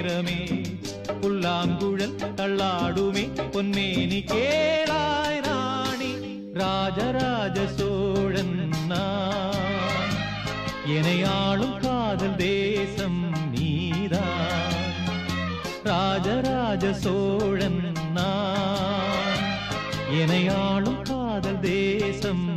நீராடும் நேரமே. புல்லாங்குழல் தள்ளாடுமே. பொன்மேனி கேளாய் ராணி ராஜராஜ சோழன் எனையாளும் காதல் தேசம் நீதா ராஜராஜ சோழன் நான். காதல் தேசம்